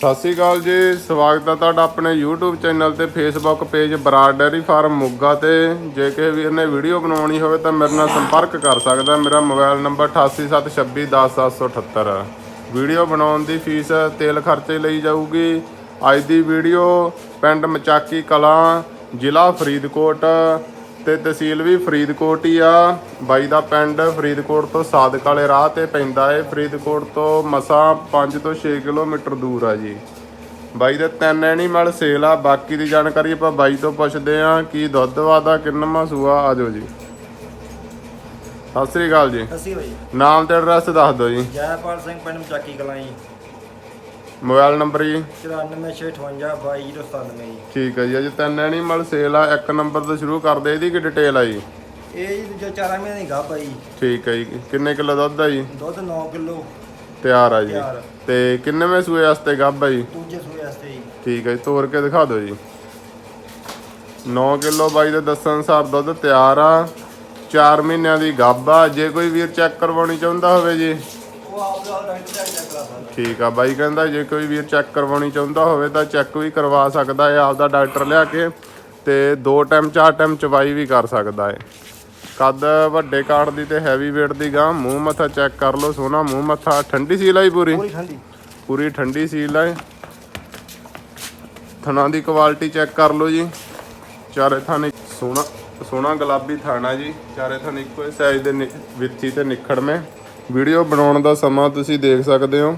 ਸਤਿ ਸ਼੍ਰੀ ਅਕਾਲ ਜੀ, ਸਵਾਗਤ ਹੈ ਤੁਹਾਡਾ ਆਪਣੇ YouTube ਚੈਨਲ ਤੇ Facebook page Brar dairy farm Moga ਤੇ। ਜੇ ਕਿਸੇ ਵੀਰ ਨੇ ਵੀਡੀਓ ਬਣਾਉਣੀ ਹੋਵੇ ਤਾਂ ਮੇਰੇ ਨਾਲ ਸੰਪਰਕ ਕਰ ਸਕਦਾ, ਮੇਰਾ ਮੋਬਾਈਲ ਨੰਬਰ 8876210778 ਵੀਡੀਓ ਬਣਾਉਣ ਦੀ ਫੀਸ ਤੇਲ ਖਰਚੇ ਲਈ ਜਾਊਗੀ। ਅੱਜ ਦੀ ਵੀਡੀਓ, ਪਿੰਡ ਮਚਾਕੀ ਕਲਾਂ, ਜ਼ਿਲ੍ਹਾ ਫਰੀਦਕੋਟ। ਤੇ ਤਹਿਸੀਲ ਵੀ ਫਰੀਦਕੋਟ ਹੀ ਆ। ਬਾਈ ਦਾ ਪਿੰਡ ਫਰੀਦਕੋਟ ਤੋਂ ਸਾਦਕ ਵਾਲੇ ਰਾਹ ਤੇ ਪੈਂਦਾ ਏ। ਫਰੀਦਕੋਟ ਤੋਂ ਮਸਾਂ 5 ਤੋਂ 6 ਕਿਲੋਮੀਟਰ ਦੂਰ ਆ ਜੀ। ਬਾਈ ਦੇ ਤਿੰਨ ਐਨੀਮਲ ਸੇਲ ਆ। ਬਾਕੀ ਦੀ ਜਾਣਕਾਰੀ ਆਪਾਂ ਬਾਈ ਤੋਂ ਪੁੱਛਦੇ ਆ ਕੀ ਦੁੱਧ ਵਾਦਾ ਕਿੰਨਾ ਸੂਆ ਆਜੋ ਜੀ। ਸਤਿ ਸ੍ਰੀ ਅਕਾਲ ਜੀ। ਅਸੀਂ ਭਾਈ ਨਾਮ ਤੇ ਐਡਰੈਸ ਦੱਸ ਦਿਓ ਜੀ। ਜੈਪਾਲ ਸਿੰਘ ਪਿੰਡ ਮਚਾਕੀ ਕਲਾਂ ਜੀ। ਮੋਬਾਈਲ ਨੰਬਰ ਜੀ? 9458 ਜੀ। ਠੀਕ ਹੈ ਜੀ ਅਜੇ ਤਿੰਨ ਐਨੀਮਲ ਸੇਲ ਆ ਇੱਕ ਨੰਬਰ ਤੋਂ ਸ਼ੁਰੂ ਕਰਦੇ ਇਹਦੀ ਕੀ ਡਿਟੇਲ ਆ ਜੀ? ਇਹ ਜੀ ਦੂਜਾ ਚਾਰਾਂ ਮਹੀਨੇ ਦੀ ਗੱਭ ਆ ਜੀ ਠੀਕ ਹੈ ਜੀ ਕਿੰਨੇ ਕਿਲੋ ਦੁੱਧ ਆ ਜੀ? ਦੁੱਧ 9 ਕਿਲੋ। ਤਿਆਰ ਆ ਜੀ। ਤਿਆਰ। ਤੇ ਕਿੰਨੇਵੇਂ ਸੂਏ ਵਾਸਤੇ ਗੱਭ ਆ ਜੀ? ਦੂਜੇ ਸੂਏ ਵਾਸਤੇ ਜੀ। ਠੀਕ ਹੈ ਜੀ ਤੋੜ ਕੇ ਦਿਖਾ ਦਿਓ ਜੀ। 9 ਕਿਲੋ ਬਾਈ ਦੇ ਦੱਸਣ ਅਨੁਸਾਰ ਦੁੱਧ ਤਿਆਰ ਆ। 4 ਮਹੀਨਿਆਂ ਦੀ ਗੱਭ ਆ। ਜੇ ਕੋਈ ਵੀਰ ਚੈੱਕ ਕਰਵਾਉਣੀ ਚਾਹੁੰਦਾ ਹੋਵੇ ਜੀ। ਠੀਕ ਆ ਬਾਈ ਕਹਿੰਦਾ ਜੇ ਕੋਈ ਵੀਰ ਚੈੱਕ ਕਰਵਾਉਣੀ ਚਾਹੁੰਦਾ ਹੋਵੇ ਤਾਂ ਚੈੱਕ ਵੀ ਕਰਵਾ ਸਕਦਾ ਹੈ ਆਪਦਾ ਡਾਕਟਰ ਲਿਆ ਕੇ ਤੇ ਦੋ ਟਾਈਮ ਚਾਰ ਟਾਈਮ ਚਵਾਈ ਵੀ ਕਰ ਸਕਦਾ ਹੈ ਕੱਦ ਵੱਡੇ ਕਾਰਡ ਦੀ ਤੇ ਹੈਵੀ weight ਦੀ ਗਾਂ ਮੂੰਹ ਮੱਥਾ ਚੈੱਕ ਕਰ ਲਓ ਸੋਹਣਾ ਮੂੰਹ ਮੱਥਾ। ਠੰਡੀ ਸੀਲ ਆਈ ਪੂਰੀ? ਪੂਰੀ ਠੰਡੀ। ਪੂਰੀ ਠੰਡੀ ਸੀਲ ਹੈ ਥਣਾ ਦੀ ਕੁਆਲਿਟੀ ਚੈੱਕ ਕਰ ਲਓ ਜੀ। ਚਾਰੇ ਥਾਨੇ ਸੋਹਣਾ ਸੋਹਣਾ ਗੁਲਾਬੀ ਥਾਣਾ ਜੀ। ਚਾਰੇ ਥਾਨੇ ਇੱਕੋ ਸਾਈਜ਼ ਦੇ ਵਿੱਥੀ ਤੇ ਨਿਖੜਵੇਂ। ਵੀਡੀਓ ਬਣਾਉਣ ਦਾ ਸਮਾਂ ਤੁਸੀਂ ਦੇਖ ਸਕਦੇ ਹੋ।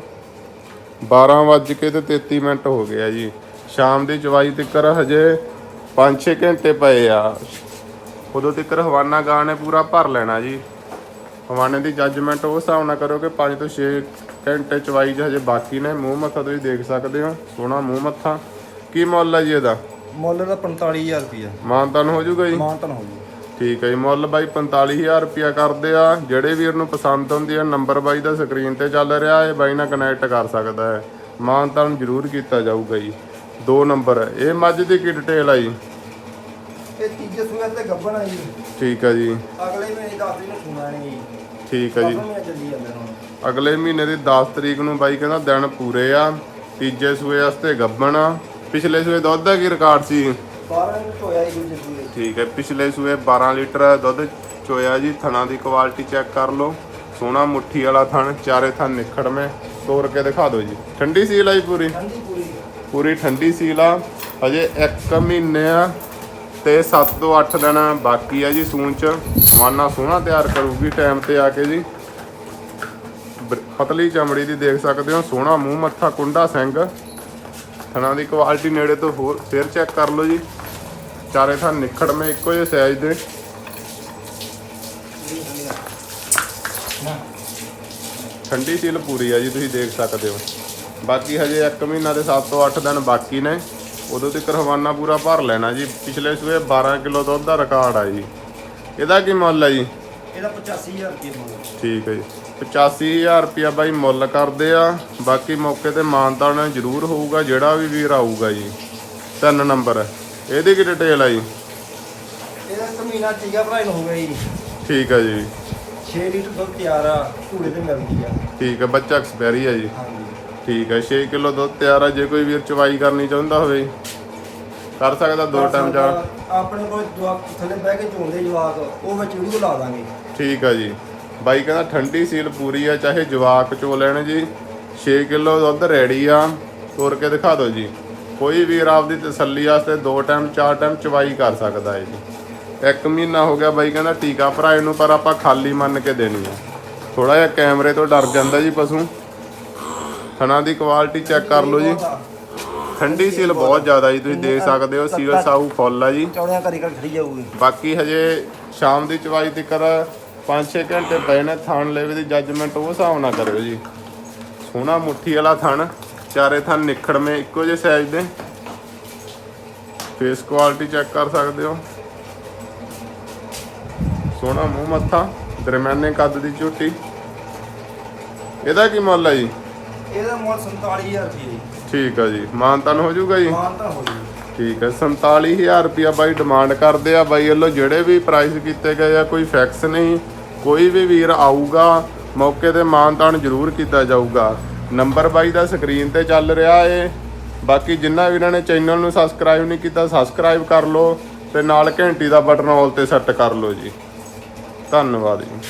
12 ਵੱਜ ਕੇ ਤੇ 33 ਮਿੰਟ ਹੋ ਗਿਆ ਜੀ। ਸ਼ਾਮ ਦੀ ਚਵਾਈ ਤਿੱਕਰ ਹਜੇ 5-6 ਘੰਟੇ ਪਏ ਆ। ਉਦੋਂ ਤਿੱਕਰ ਹਵਾਨਾ ਗਾਂ ਨੇ ਪੂਰਾ ਭਰ ਲੈਣਾ ਜੀ। ਹਵਾਨੇ ਦੀ ਜੱਜਮੈਂਟ ਉਸ ਹਿਸਾਬ ਨਾਲ ਕਰੋ ਕਿ 5 ਤੋਂ 6 ਘੰਟੇ ਚਵਾਈ 'ਚ ਹਜੇ ਬਾਕੀ ਨੇ। ਮੂੰਹ ਮੱਥਾ ਤੁਸੀਂ ਦੇਖ ਸਕਦੇ ਹੋ। ਸੋਹਣਾ ਮੂੰਹ ਮੱਥਾ। ਕੀ ਮੁੱਲ ਹੈ ਜੀ ਇਹਦਾ? ਮੁੱਲ ਦਾ 45000 ਰੁਪਿਆ ਮਾਨਤਨ ਹੋ ਜਾਊਗਾ ਜੀ? ਮਾਨਤਨ ਹੋ ਜੂ ਠੀਕ ਹੈ ਜੀ ਮੁੱਲ ਬਾਈ 45000 ਰੁਪਿਆ ਕਰਦੇ ਆ। ਜਿਹੜੇ ਵੀਰ ਨੂੰ ਪਸੰਦ ਆਉਂਦੀ ਆ ਨੰਬਰ ਬਾਈ ਦਾ ਸਕਰੀਨ ਤੇ ਚੱਲ ਰਿਹਾ ਹੈ ਬਾਈ ਨਾਲ ਕਨੈਕਟ ਕਰ ਸਕਦਾ ਹੈ। ਮਾਨਤਨ ਜ਼ਰੂਰ ਕੀਤਾ ਜਾਊਗਾ ਜੀ। ਦੋ ਨੰਬਰ ਇਹ ਮੱਝ ਦੀ ਕੀ ਡਿਟੇਲ ਆ ਜੀ? ਇਹ ਤੀਜੇ ਸੂਏ ਤੇ ਗੱਭਣ ਆ ਜੀ। ਠੀਕ ਹੈ ਜੀ। ਅਗਲੇ ਮਹੀਨੇ 10 ਦਿਨ ਨੂੰ ਸੁਣਾ ਜੀ। ਠੀਕ ਹੈ ਜੀ। ਅਗਲੇ ਮਹੀਨੇ ਦੀ 10 ਤਰੀਕ ਨੂੰ ਬਾਈ ਕਹਿੰਦਾ ਦਿਨ ਪੂਰੇ ਆ। ਤੀਜੇ ਸੂਏ ਵਾਸਤੇ ਗੱਬਣ ਆ। ਪਿਛਲੇ ਸੂਏ ਦੁੱਧ ਦਾ ਕੀ ਰਿਕਾਰਡ ਸੀ? 12 ਦਿਨ ਹੋਇਆ ਜੀ ਦੂਜੇ ਸੂਏ ਠੀਕ ਹੈ। ਪਿਛਲੇ ਸੂਏ 12 ਲੀਟਰ ਦੁੱਧ ਚੋਇਆ ਜੀ। ਥਣਾ ਦੀ ਕੁਆਲਿਟੀ ਚੈੱਕ ਕਰ ਲਓ। ਸੋਹਣਾ ਮੁੱਠੀ ਵਾਲਾ ਥਣ ਚਾਰੇ ਥਣ ਨਿਖੜਵੇਂ ਤੋੜ ਕੇ ਦਿਖਾ ਦਿਓ ਜੀ। ਠੰਡੀ ਸੀਲ ਆਈ ਪੂਰੀ? ਪੂਰੀ। ਪੂਰੀ ਠੰਡੀ ਸੀਲ ਆ। ਹਜੇ 1 ਮਹੀਨੇ ਆ ਤੇ 7 ਤੋਂ 8 ਦਿਨ ਬਾਕੀ ਆ ਜੀ ਸੂਣ ਚ। ਮਾਨਾ ਸੋਹਣਾ ਤਿਆਰ ਕਰੂਗੀ ਟਾਈਮ ਤੇ ਆ ਕੇ ਜੀ। ਪਤਲੀ ਚਮੜੀ ਦੀ ਦੇਖ ਸਕਦੇ ਹੋ। ਸੋਹਣਾ ਮੂੰਹ ਮੱਥਾ ਕੁੰਡਾ ਸਿੰਘ। ਥਣਾ ਦੀ ਕੁਆਲਿਟੀ ਨੇੜੇ ਤੋਂ ਹੋਰ ਫੇਰ ਚੈੱਕ ਕਰ ਲਓ ਜੀ। ਚਾਰੇ ਥਾਂ ਨਿਖੜਵੇਂ ਇੱਕੋ ਜਿਹੇ ਸਾਈਜ਼ ਦੇ। ਠੰਡੀ ਸੀਲ ਪੂਰੀ ਆ ਜੀ ਤੁਸੀਂ ਦੇਖ ਸਕਦੇ ਹੋ। ਬਾਕੀ ਹਜੇ 1 ਮਹੀਨਾ ਦੇ 7 ਤੋਂ 8 ਦਿਨ ਬਾਕੀ ਨੇ। ਉਦੋਂ ਤੱਕ ਹਵਾਨਾ ਪੂਰਾ ਭਰ ਲੈਣਾ ਜੀ। ਪਿਛਲੇ ਸੂਏ 12 ਕਿਲੋ ਦੁੱਧ ਦਾ ਰਿਕਾਰਡ ਆ ਜੀ। ਇਹਦਾ ਕੀ ਮੁੱਲ ਹੈ ਜੀ? ਇਹਦਾ 85000 ਰੁਪਏ ਮੁੱਲ। ਠੀਕ ਹੈ ਜੀ। 85000 ਰੁਪਿਆ ਬਾਈ ਮੁੱਲ ਕਰਦੇ ਆ। ਬਾਕੀ ਮੌਕੇ ਤੇ ਮਾਨਤਾਨ ਜ਼ਰੂਰ ਹੋਊਗਾ ਜਿਹੜਾ ਵੀ ਵੀਰ ਆਊਗਾ ਜੀ। ਤਿੰਨ ਨੰਬਰ। ਇਹਦੀ ਕੀ ਡਿਟੇਲ ਆ ਜੀ? ਇਹਦਾ ਇੱਕ ਮਹੀਨਾ ਟੀਕਾ ਭਰਾਈ ਨੂੰ ਹੋ ਗਿਆ ਜੀ। ਠੀਕ ਹੈ ਜੀ। 6 ਲੀਟਰ ਦੁੱਧ ਤਿਆਰ ਆ ਘੂੜੇ ਤੇ ਮਿਲਦੀ ਆ। ਠੀਕ ਹੈ ਬੱਚਾ ਐਕਸਪੈਰੀ ਹੈ ਜੀ। ਹਾਂਜੀ। ਠੀਕ ਹੈ 6 ਕਿਲੋ ਦੁੱਧ ਤਿਆਰ ਆ ਜੇ ਕੋਈ ਵੀਰ ਚਵਾਈ ਕਰਨੀ ਚਾਹੁੰਦਾ ਹੋਵੇ। ਕਰ ਸਕਦਾ ਦੋ ਟਾਈਮ ਜਾ ਆਪਣੇ ਕੋਲ ਜਵਾਕ ਥੱਲੇ ਬਹਿ ਕੇ ਚੋਂਦੇ ਜਵਾਕ ਉਹ ਵਿੱਚ ਵੀਡੀਓ ਲਾ ਦਾਂਗੇ। ਠੀਕ ਆ ਜੀ। ਬਾਈ ਕਹਿੰਦਾ ਠੰਡੀ ਸੀਲ ਪੂਰੀ ਆ ਚਾਹੇ ਜਵਾਕ ਚੋ ਲੈਣ ਜੀ। 6 ਕਿਲੋ ਦੁੱਧ ਰੈਡੀ ਆ ਤੋਰ ਕੇ ਦਿਖਾ ਦਿਓ ਜੀ। ਕੋਈ ਵੀਰ ਆਪਦੀ ਤਸੱਲੀ ਵਾਸਤੇ ਦੋ ਟਾਈਮ ਚਾਰ ਟਾਈਮ ਚਵਾਈ ਕਰ ਸਕਦਾ ਹੈ ਜੀ। ਇੱਕ ਮਹੀਨਾ ਹੋ ਗਿਆ ਬਾਈ ਕਹਿੰਦਾ ਟੀਕਾ ਭਰਾਏ ਨੂੰ ਪਰ ਆਪਾਂ ਖਾਲੀ ਮੰਨ ਕੇ ਦੇਣੀ ਆ। ਥੋੜਾ ਜਿਹਾ ਕੈਮਰੇ ਤੋਂ ਡਰ ਜਾਂਦਾ ਜੀ ਪਸ਼ੂ। ਥਣਾ ਦੀ ਕੁਆਲਿਟੀ ਚੈੱਕ ਕਰ ਲਓ ਜੀ। ਠੰਡੀ ਸੀਲ ਬਹੁਤ ਜ਼ਿਆਦਾ ਜੀ ਤੁਸੀਂ ਦੇਖ ਸਕਦੇ ਹੋ ਸੀਲ ਸਾਊ ਫੁੱਲ ਆ ਜੀ। ਚੌੜਿਆਂ ਘਰੀ ਘਰ ਖੜੀ ਜਾਊਗੀ। ਬਾਕੀ ਹਜੇ ਸ਼ਾਮ ਦੀ ਚਵਾਈ ਤੱਕਰ 5-6 ਘੰਟੇ ਪਏ ਨੇ ਥਣ ਲੈਵੇ ਦੀ ਜੱਜਮੈਂਟ ਉਹ ਹਿਸਾਬ ਨਾਲ ਕਰਿਓ ਜੀ। ਸੋਹਣਾ ਮੁੱਠੀ ਵਾਲਾ ਥਣ। ਚਾਰੇ ਥਣ ਨਿਖੜਵੇਂ ਇੱਕੋ ਜਿਹੇ ਸਾਈਜ਼ ਦੇ। ਫੇਸ ਕੁਆਲਿਟੀ ਚੈੱਕ ਕਰ ਸਕਦੇ ਹੋ। ਸੋਹਣਾ ਮੂੰਹ ਮੱਥਾ ਦਰਮਿਆਨੇ ਕੱਦ ਦੀ ਝੋਟੀ। ਇਹਦਾ ਕੀ ਮੁੱਲ ਹੈ ਜੀ? ਇਹਦਾ ਮੁੱਲ 47000 ਰੁਪਏ ਜੀ। ਠੀਕ ਆ ਜੀ। ਮਾਨਤਨ ਹੋ ਜਾਊਗਾ ਜੀ? ਮਾਨ ਤਾਂ ਹੋ ਜੂ ਠੀਕ ਹੈ 47000 ਰੁਪਿਆ ਬਾਈ ਡਿਮਾਂਡ ਕਰਦੇ ਆ। ਬਾਈ ਵੱਲੋਂ ਜਿਹੜੇ ਵੀ ਪ੍ਰਾਈਸ ਕੀਤੇ ਗਏ ਆ ਕੋਈ ਫਿਕਸ ਨਹੀਂ। ਕੋਈ ਵੀ ਵੀਰ ਆਊਗਾ ਮੌਕੇ ਤੇ ਮਾਨਤਾਨ ਜ਼ਰੂਰ ਕੀਤਾ ਜਾਊਗਾ। ਨੰਬਰ ਬਾਈ ਦਾ ਸਕਰੀਨ ਤੇ ਚੱਲ ਰਿਹਾ ਏ। ਬਾਕੀ ਜਿੰਨਾ ਵੀ ਇਹਨਾਂ ਨੇ ਚੈਨਲ ਨੂੰ ਸਬਸਕ੍ਰਾਈਬ ਨਹੀਂ ਕੀਤਾ ਸਬਸਕ੍ਰਾਈਬ ਕਰ ਲਓ ਤੇ ਨਾਲ ਘੰਟੀ ਦਾ ਬਟਨ ਆਲ ਤੇ ਸੈੱਟ ਕਰ ਲਓ ਜੀ। ਧੰਨਵਾਦ ਜੀ।